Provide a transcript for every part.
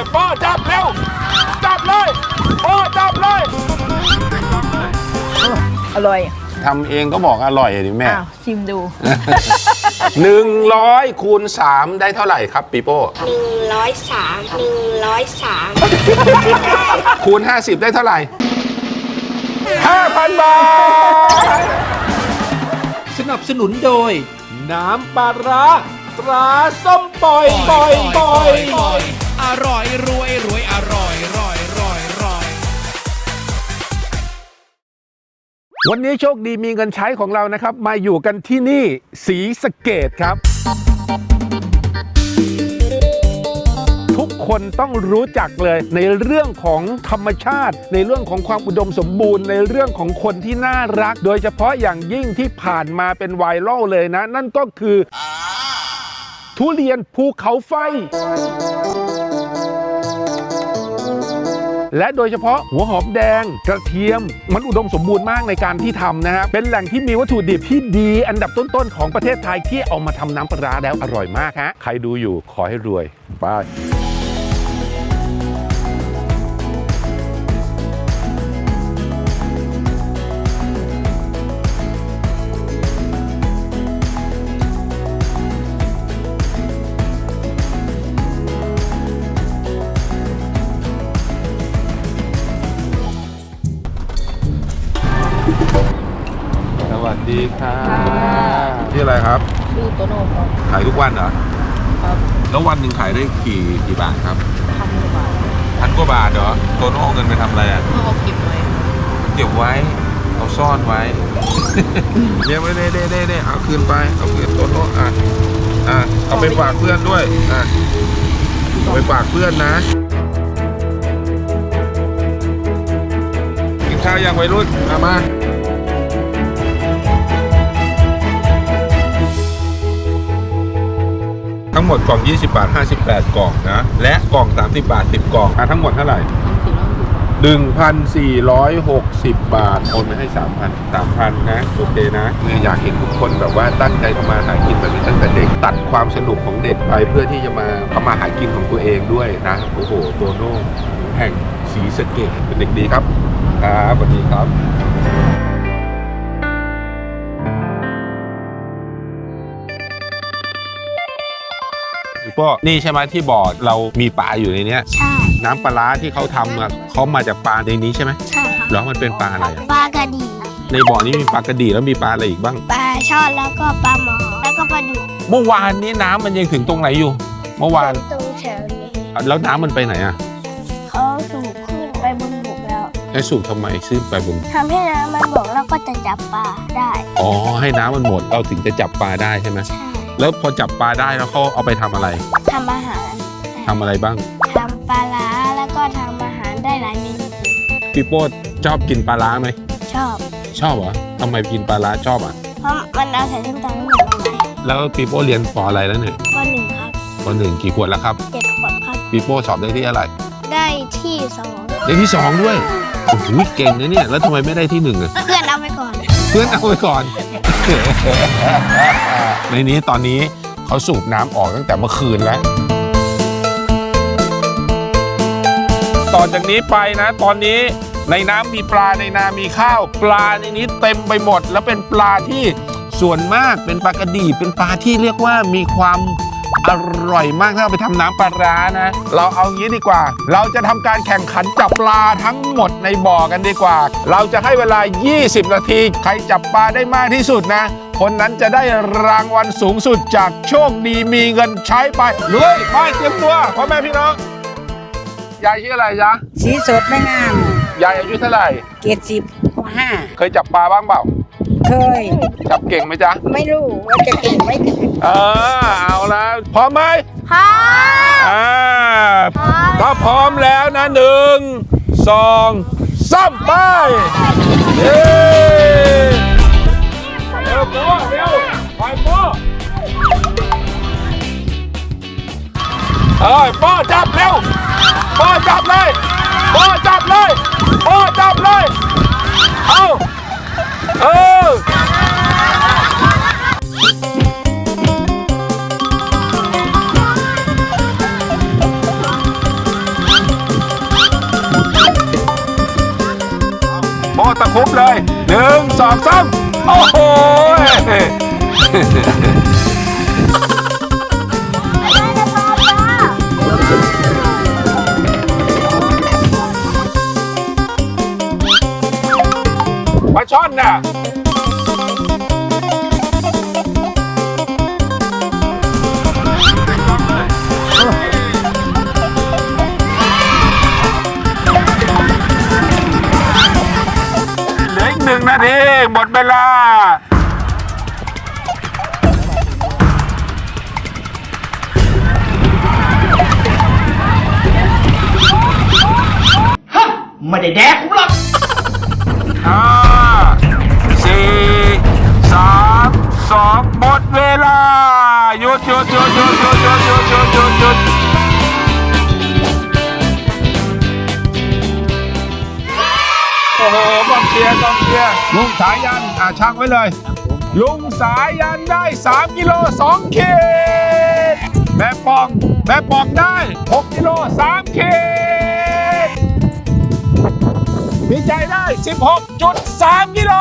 ยป้อจับเร็ว จับเลยป้อจับเลย อร่อยทำเองก็บอกอร่อยดิแม่อ้าวชิมดู หนึ่งร้อยคูณสามได้เท่าไหร่ครับปีโป้หนึ่งร้อยสามหนึ่งร้อยสามคูณ50ได้เท่าไหร่5,000บาท สนับสนุนโดย น้ำปลาร้าตราส้มปล่อยปล่อยปล่อยอร่อย วันนี้โชคดีมีเงินใช้ของเรานะครับ มาอยู่กันที่นี่สีสะเกตครับ ทุกคนต้องรู้จักเลยในเรื่องของธรรมชาติ ในเรื่องของความอุดมสมบูรณ์ ในเรื่องของคนที่น่ารัก โดยเฉพาะอย่างยิ่งที่ผ่านมาเป็นไวรัลเลยนะ นั่นก็คือ ทุเรียนภูเขาไฟ และโดยเฉพาะหัวหอมแดงกระเทียม มันอุดมสมบูรณ์มากในการที่ทำนะฮะเป็นแหล่งที่มีวัตถุดิบที่ดีอันดับต้นๆของประเทศไทยที่เอามาทำน้ำปลาร้าแล้วอร่อยมากฮะใครดูอยู่ขอให้รวยไป ดีครับที่อะไรครับชื่อโตโน่ครับขายทุกวันเหรอครับแล้ววันหนึ่งขายได้กี่กี่บาทครับพันกว่าบาทพันกว่าบาทเหรอโตโน่เอาเงินไปทำอะไรอะเมื่อเขาเก็บไว้เก็บไว้เอาซ่อนไว้ เนี่ยไม่ได้ได้ได้ได้เอาคืนไปเอาคืนโตโน่อะอะเอาไปฝากเพื่อนด้วยอะเอาไปฝากเพื่อนนะกินข้าวยังวัยรุ่นมามา หมดกล่อง 20 บาท 58 กล่องนะ และกล่อง 30 บาท 10 กล่องอะทั้งหมดเท่าไหร่ 1,460 บาทโอนไปให้ 3,000 3,000 นะ โอเคนะเนี่ยอยากเห็นทุกคนแบบว่าตั้งใจทำมาหากินแบบนี้ตั้งแต่เด็ก ตัดความสนุกของเด็กไปเพื่อที่จะมาทำมาหากินของตัวเองด้วยนะ โอ้โห โตโน่แห่งสีสะเกตเป็นเด็กดีครับ ครับสวัสดีครับ ก็นี่ใช่ไหมที่บอกเรามีปลาอยู่ในเนี้ยใช่น้ำปลาร้าที่เขาทำอะเขามาจากปลาในนี้ใช่ไหมใช่ค่ะแล้วมันเป็นปลาอะไรอะปลากระดีในบ่อนี้มีปลากระดีแล้วมีปลาอะไรอีกบ้าง ปลาช่อนแล้วก็ปลาหมอ แล้วก็ปลาดุกเมื่อวานนี้น้ำมันยังถึงตรงไหนอยู่ เมื่อวานตรงแถวนี้แล้วน้ำมันไปไหนอะเขาสูบขึ้นไปบนบกแล้วไอ้สูบทำไมซื้อไปบนทำให้น้ำมันบกแล้วก็จะจับปลาได้ อ๋อให้น้ำมันหมดเราถึงจะจับปลาได้ใช่ไหมใช่ แล้วพอจับปลาได้แล้วเขาเอาไปทำอะไรทำอาหารทำอะไรบ้าง ทำปลาร้าแล้วก็ทำอาหารได้หลายเมนูพี่โป้ชอบกินปลาร้าไหม ชอบ ชอบเหรอทำไมกินปลาร้าชอบอะ เพราะมันเอาใส่ส้มตำให้หมดลงไปแล้วพี่โป้เรียนปออะไรแล้วเนี่ยข้อหนึ่งครับปอหนึ่งกี่ขวดแล้วครับเจ็ดขวบครับพี่โป้สอบได้ที่อะไรได้ที่สองได้ที่สองด้วยโอ้โหเก่งนะเนี่ยแล้วทำไมไม่ได้ที่หนึ่งอะเพื่อนเอาไปก่อน เพื่อนเอาไว้ก่อน ในนี้ตอนนี้เขาสูบน้ำออกตั้งแต่เมื่อคืนแล้ว ต่อจากนี้ไปนะ ตอนนี้ในน้ำมีปลาในนามีข้าว ปลาในนี้เต็มไปหมด แล้วเป็นปลาที่ส่วนมากเป็นปลากระดีเป็นปลาที่เรียกว่ามีความ อร่อยมากถ้าเอาไปทำน้ำปลาร้านะ เราเอางี้ดีกว่า เราจะทำการแข่งขันจับปลาทั้งหมดในบ่อกันดีกว่า เราจะให้เวลา 20 นาที ใครจับปลาได้มากที่สุดนะ คนนั้นจะได้รางวัลสูงสุดจากโชคดีมีเงินใช้ไปเลยไปเตรียมตัวพ่อแม่พี่น้องยายชื่ออะไรจ๊ะสีสดไม่งามยายอายุเท่าไหร่เกียรติสิบห้าเคยจับปลาบ้างเปล่า เคย จับเก่งไหมจ๊ะ ไม่รู้ว่าจะเก่งไหมเออเอาละ พร้อมไหมพร้อมอ่าถ้าพร้อมแล้วนะหนึ่งสองสามไปเย้เร็วปัวเร็วไปปัวเอ้ยป้อจับเร็วป้อจับเลยป้อจับเลยป้อจับเลย เอาเออ สามโอ้โหปลาช่อนน่ะ หมดเวลา ไม่ได้แดกผมหรอกห้าสี่สามสองหมดเวลาหยุดหยุดหยุดหยุดหยุด โอ้โหกองเชียร์กองเชียร์ลุงสายันอ่าช่างไว้เลย ลุงสายันได้ 3 กิโล2ขีดแม่ปองแม่ปองได้ 6 กิโล3ขีดพี่ใจได้ 16.3 กิโล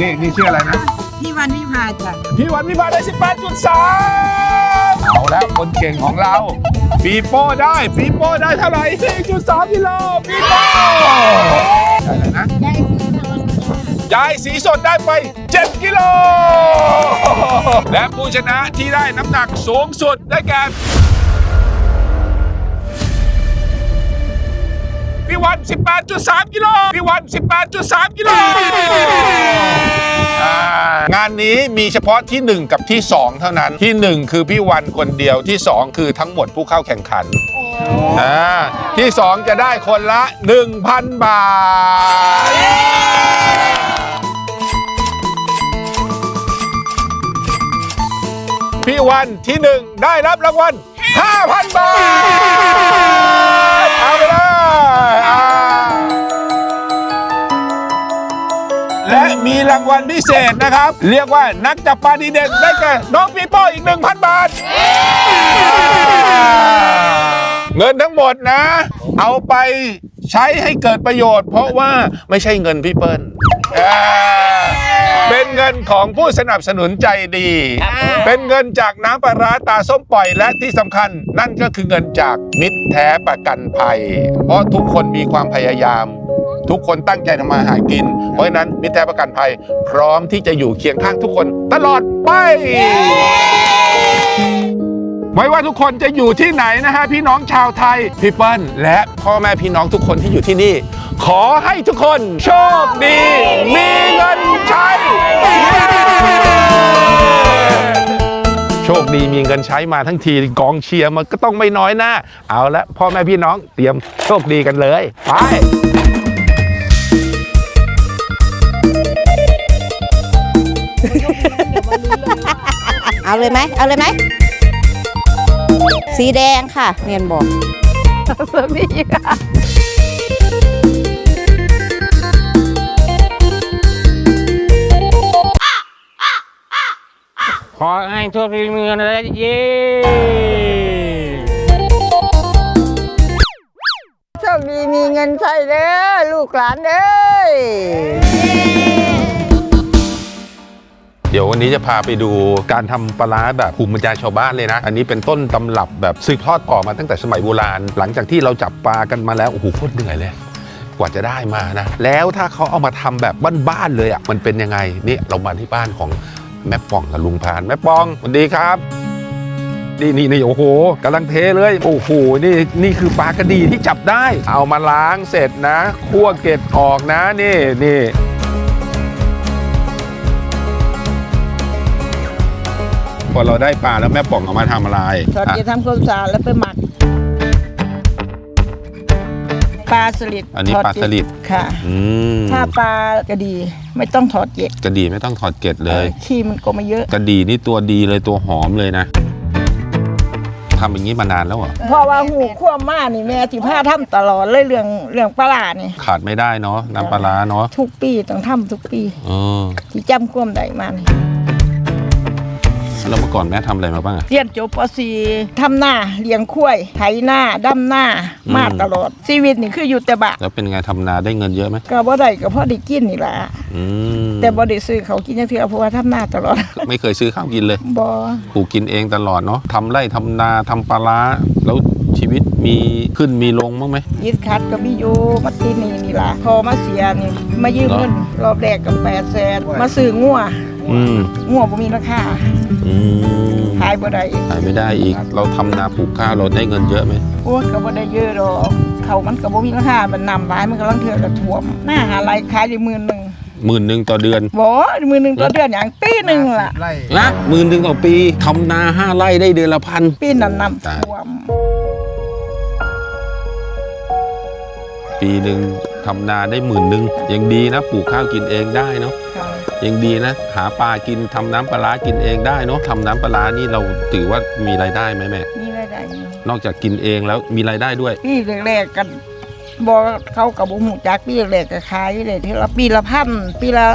นี่นี่ชื่ออะไรนะ พี่วันวิพาจ้ะพี่วันวิพาได้ 18.3 เอาแล้วคนเก่งของเราปีโป้ได้ปีโป้ได้เท่าไหร่4.3กิโลปีโป้ได้เลยนะยายสีสดได้ไป 7 กิโล และผู้ชนะที่ได้น้ำหนักสูงสุดได้แก่พี่วัน 18.3 กิโลพี่วัน 18.3 กิโลอ่า งานนี้มีเฉพาะที่ 1 กับที่ 2 เท่านั้นที่ 1 คือพี่วันคนเดียวที่ 2 คือทั้งหมดผู้เข้าแข่งขันอ่าที่ 2 จะได้คนละ 1,000 บาท พี่วันที่หนึ่งได้รับรางวัล5,000 บาท และมีรางวัลพิเศษนะครับ เรียกว่านักจับปลาดีเด่นได้แก่น้องปีโป้อีก 1,000 บาท เงินทั้งหมดนะ เอาไปใช้ให้เกิดประโยชน์ เพราะว่าไม่ใช่เงินพี่เปิ้ลอ่าเป็นเงินของผู้สนับสนุนใจดี เป็นเงินจากน้ำปลาร้าตาส้มปล่อยและที่สำคัญ นั่นก็คือเงินจากมิตรแท้ประกันภัย เพราะทุกคนมีความพยายาม ทุกคนตั้งใจทำมาหากิน เพราะฉะนั้นมิตรแท้ประกันภัย พร้อมที่จะอยู่เคียงข้างทุกคนตลอดไป ไม่ว่าทุกคนจะอยู่ที่ไหนนะฮะพี่น้องชาวไทยพี่เปิ้ลและพ่อแม่พี่น้องทุกคนที่อยู่ที่นี่ ขอให้ทุกคนโชคดี มีเงินใช้ โชคดีมีเงินใช้มาทั้งทีกองเชียร์มันก็ต้องไม่น้อยหน้า เอาละพ่อแม่พี่น้องเตรียมโชคดีกันเลย ไป เอาเลยไหมเอาเลยไหมสีแดงค่ะเมียนบอกขอให้ทั่วพีเมืองนะเย้โชคดีมีเงินใช้เด้อลูกหลานเด้ยเดี๋ยววันนี้จะพาไปดูการทำปลาร้าแบบภูมิปัญญาชาวบ้านเลยนะ อันนี้เป็นต้นตำรับแบบสืบทอดต่อมาตั้งแต่สมัยโบราณ หลังจากที่เราจับปลากันมาแล้ว โอ้โหโคตรเหนื่อยเลย กว่าจะได้มานะ แล้วถ้าเขาเอามาทำแบบบ้านๆเลยอะมันเป็นยังไงนี่เรามาที่บ้านของแม่ปองกับลุงพานแม่ปองสวัสดีครับนี่นี่นี่โอ้โหกำลังเทเลย โอ้โหนี่นี่คือปลากระดีที่จับได้ เอามาล้างเสร็จนะคั่วเกล็ดออกนะนี่นี่ อเราได้ปลาแล้วแม่ป่องเอามาทำอะไรถอดอะเกล็ดทำความสะอาดแล้วไปหมัก ปลาสลิดอันนี้ถดปลาสลิดเกล็ค่ะ อืมถ้าปลากระดีไม่ต้องถอดเกล็ดกระดีไม่ต้องถอดเกล็ดเลย ขี้มันก็ไม่เยอะ กระดีนี่ตัวดีเลยตัวหอมเลยนะทำอย่างนี้มานานแล้วเหรอเพราะว่าหูขั้วมานี่แม่ที่ผ้าทำตลอดเลยเรื่องเรื่องปลาร้านี่ ขาดไม่ได้เนาะน้ำปลาร้าเนาะทุกปีต้องทำทุกปี เออที่จำความได้มานี่ส แล้วเมื่อก่อนแม่ทำอะไรมาบ้างอะเรียนจบป .4 ทำหน้าเลี้ยงควายไถหน้าดำหน้าอืมมาตลอด ชีวิตนี่คืออยู่แต่บะแล้วเป็นไงทำนาได้เงินเยอะไหมก็บ่ได้ก็พอได้กินนี่ล่ะอืมแต่บ่ได้ซื้อเขาวกินจังเทื่อเพราะว่าทำหน้าตลอด ไม่เคยซื้อข้าวกินเลยบ่ปลูกกินเองตลอดเนาะทำไร่ทำนาทำปลาร้าแล้วชีวิตมีขึ้นมีลงบ้างไหม ยึดคัดก็มีอยู่มาตีนี่นี่ล่ะพอมาเสียนี่มายืมเงินรอบแรกก็800,000มาซื้องัว อืมงัวบ่มีราคาอืมขายบ่ได้ขายไม่ได้อีก เราทำนาปลูกข้าวเราได้เงินเยอะไหมโอ้ยก็บ่ได้เยอะดอกเขามันก็บ่มีราคามันนำหลายมันก็ลังเทื่อก็ท่วม หน้าหาไรายขายได้หมื่นหนึงหมื่นหนึ่งต่อเดือนบ่หมื่นหนึงต่อเดือนหยังปีหนึงล่ะนะหมื่นหนึ่งต่อปีทำนาห้าไร่ได้เดือนละพัน ปีนั้นน้ำท่วม ปีหนึ่งทำนาได้หมื่นหนึ่งยังดีนะปลูกข้าวกินเองได้เนาะค่ะ ยังดีนะ หาปลากินทำน้ำปลาร้ากินเองได้เนาะทำน้ำปลาร้านี่เราถือว่ามีรายได้ไหมแม่ มีรายได้อยู่นอกจากกินเองแล้วมีรายได้ด้วยปีแรกๆกันบ่เขาก็บ่ฮู้จักปีแรกๆก็ขายได้ทีละปีละพันปีละ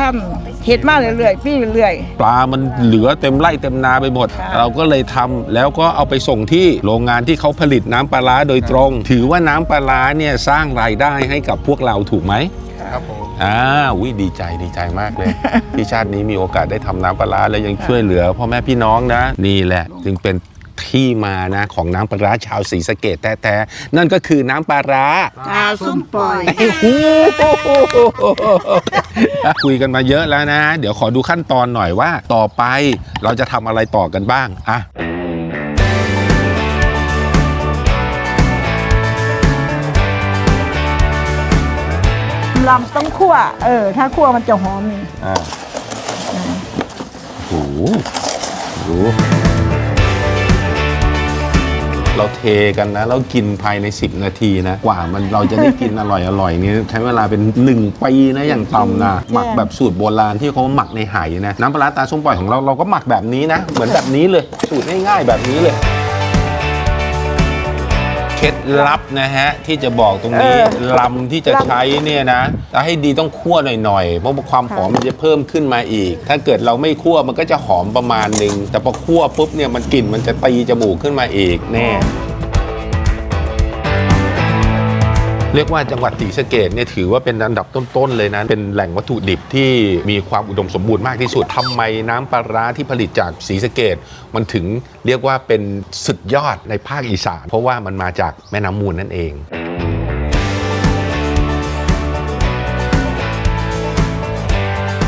2,000เฮ็ดมาเรื่อยๆปีเรื่อยปลามันเหลือเต็มไร่เต็มนาไปหมดค่ะเราก็เลยทำแล้วก็เอาไปส่งที่โรงงานที่เขาผลิตน้ำปลาร้าโดยตรง ถือว่าน้ำปลาร้าเนี่ยสร้างรายได้ให้กับพวกเราถูกไหมครับผม อ่าวิดีใจดีใจมากเลย ที่ชาตินี้มีโอกาสได้ทำน้ำปลาร้าและยังช่วยเหลือพ่อแม่พี่น้องนะ นี่แหละ จึงเป็นที่มานะของน้ำปลาร้าชาวศรีสะเกดแท้ๆนั่นก็คือน้ำปลาร้าๆตาส้มปล่อย โอ้โหคุยกันมาเยอะแล้วนะ เดี๋ยวขอดูขั้นตอนหน่อยว่า ต่อไปเราจะทำอะไรต่อกันบ้างอะ ลำต้องคั่ว เออ ถ้าคั่วมันจะหอมนี่อ่าโอ้โหดูเราเทกันนะ แล้วกินภายใน 10 นาทีนะ กว่ามันเราจะได้กินอร่อยอร่อยนี่ใช้เวลาเป็น 1 ปีนะอย่างต่ำนะหมักแบบสูตรโบราณที่เขาหมักในไหนะน้ำปลาร้าตาส้มปล่อยของเราเราก็หมักแบบนี้นะ เหมือนแบบนี้เลย สูตรง่ายๆแบบนี้เลยเค ล็ดลับนะฮะ ที่จะบอกตรงนี้เออลำที่จะใช้เนี่ยนะถ้าให้ดีต้องคั่วหน่อยๆ เพราะว่าความหอมมันจะเพิ่มขึ้นมาอีก ถ้าเกิดเราไม่คั่วมันก็จะหอมประมาณหนึ่งแต่พอคั่วปุ๊บเนี่ยมันกลิ่นมันจะตีจมูกขึ้นมาอีกแน่ เรียกว่าจังหวัดศรีสะเกดเนี่ยถือว่าเป็นอันดับต้นๆเลยนะ เป็นแหล่งวัตถุดิบที่มีความอุดมสมบูรณ์มากที่สุดทำไมน้ำปลาร้าที่ผลิตจากศรีสะเกดมันถึงเรียกว่าเป็นสุดยอดในภาคอีสาน เพราะว่ามันมาจากแม่น้ำมูลนั่นเอง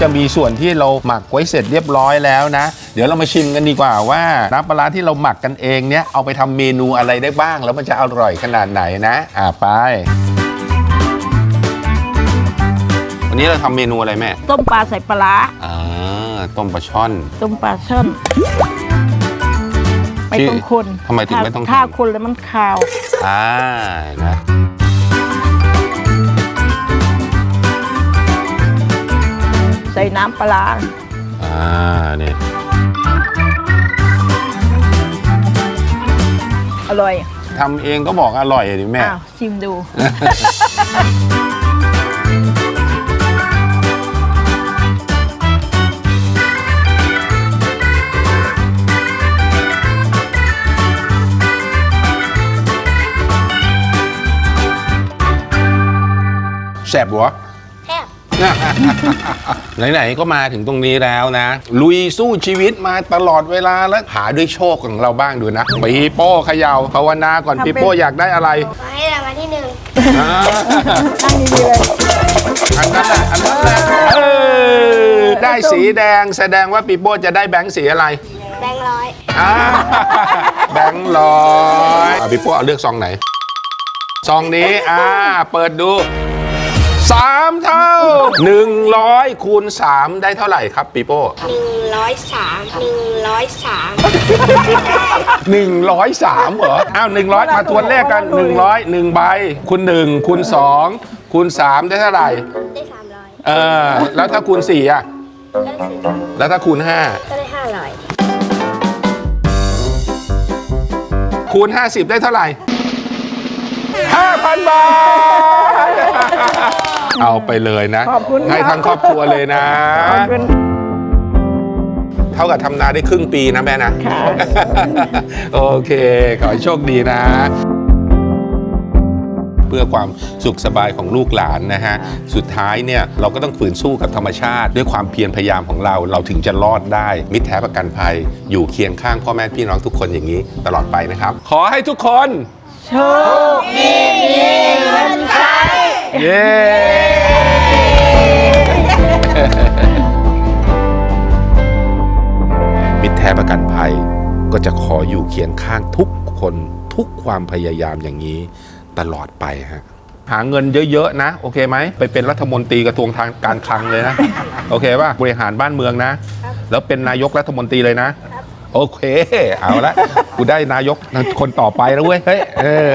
จะมีส่วนที่เราหมักไว้เสร็จเรียบร้อยแล้วนะ เดี๋ยวเรามาชิมกันดีกว่าว่าน้ำปลาร้าที่เราหมักกันเองเนี่ยเอาไปทำเมนูอะไรได้บ้าง แล้วมันจะอร่อยขนาดไหนนะ อ่าไป วันนี้เราทำเมนูอะไรแม่ ต้มปลาใส่ปลาร้าอ่าต้มปลาช่อน ต้มปลาช่อนไม่ต้องคนทำไมถึงไม่ต้องคน ถ้าคนแล้วมันคาว อ่านะใส่น้ำปลาร้าอ่าเนี่ยอร่อยทำเองก็บอกอร่อยดิแม่อ้าวชิมดู สบหัวแซ่บไหนๆก็มาถึงตรงนี้แล้วนะ ลุยสู้ชีวิตมาตลอดเวลาแล้วหาด้วยโชคของเราบ้างดูนะปีโป้เขยาวภาวนาก่อนทำเป็นปีโป้อยากได้อะไรขอให้รางวัลที่หนึ่งอ่านั่งดีๆเลยอันนั้นแหละอันนั้นแหละเออได้สีแดงแสดงว่าปีโป้จะได้แบงค์สีอะไรแบงค์ร้อยอ่าแบงค์ร้อยอะปีโป้เอาเลือกซองไหนซองนี้อ่าเปิดดู สามเท่าหนึ่งร้อยคูณสามได้เท่าไหร่ครับปีโป้หนึ่งร้อยสามหนึ่งร้อยสามหนึ่งร้อยสามเหรอ อ้าวหนึ่งร้อยมาทวนเลขกันหนึ่งร้อยหนึ่งใบคูณหนึ่งคูณสองคูณสามได้เท่าไหร่ได้สามร้อยเออ แล้วถ้าคูณสี่อะก็ได้สี่ร้อยแล้วถ้าคูณห้าก็ได้ห้าร้อยคูณ 50 ได้เท่าไหร่ 5,000 บาท เอาไปเลยนะ ขอบคุณครับให้ทั้งครอบครัวเลยนะ ขอบคุณเท่ากับทำนาได้ครึ่งปีนะแม่นะ ค่ะ โอเค ขอให้โชคดีนะ เพื่อความสุขสบายของลูกหลานนะฮะ สุดท้ายเนี่ยเราก็ต้องฝืนสู้กับธรรมชาติ ด้วยความเพียรพยายามของเราเราถึงจะรอดได้ มิตรแท้ประกันภัย อยู่เคียงข้างพ่อแม่พี่น้องทุกคนอย่างนี้ตลอดไปนะครับ ขอให้ทุกคน โชคดีมีเงินใช้ เย้ ประกันภัย ก็จะขออยู่เคียงข้างทุกคนทุกความพยายามอย่างนี้ตลอดไปฮะหาเงินเยอะๆนะ โอเคไหมไปเป็นรัฐมนตรีกระทรวงทางการคลังเลยนะ โอเคป่ะบริหารบ้านเมืองนะ แล้วเป็นนายกรัฐมนตรีเลยนะ โอเค เอาละกูได้นายกคนต่อไปแล้วเว้ยเฮ้ยเออ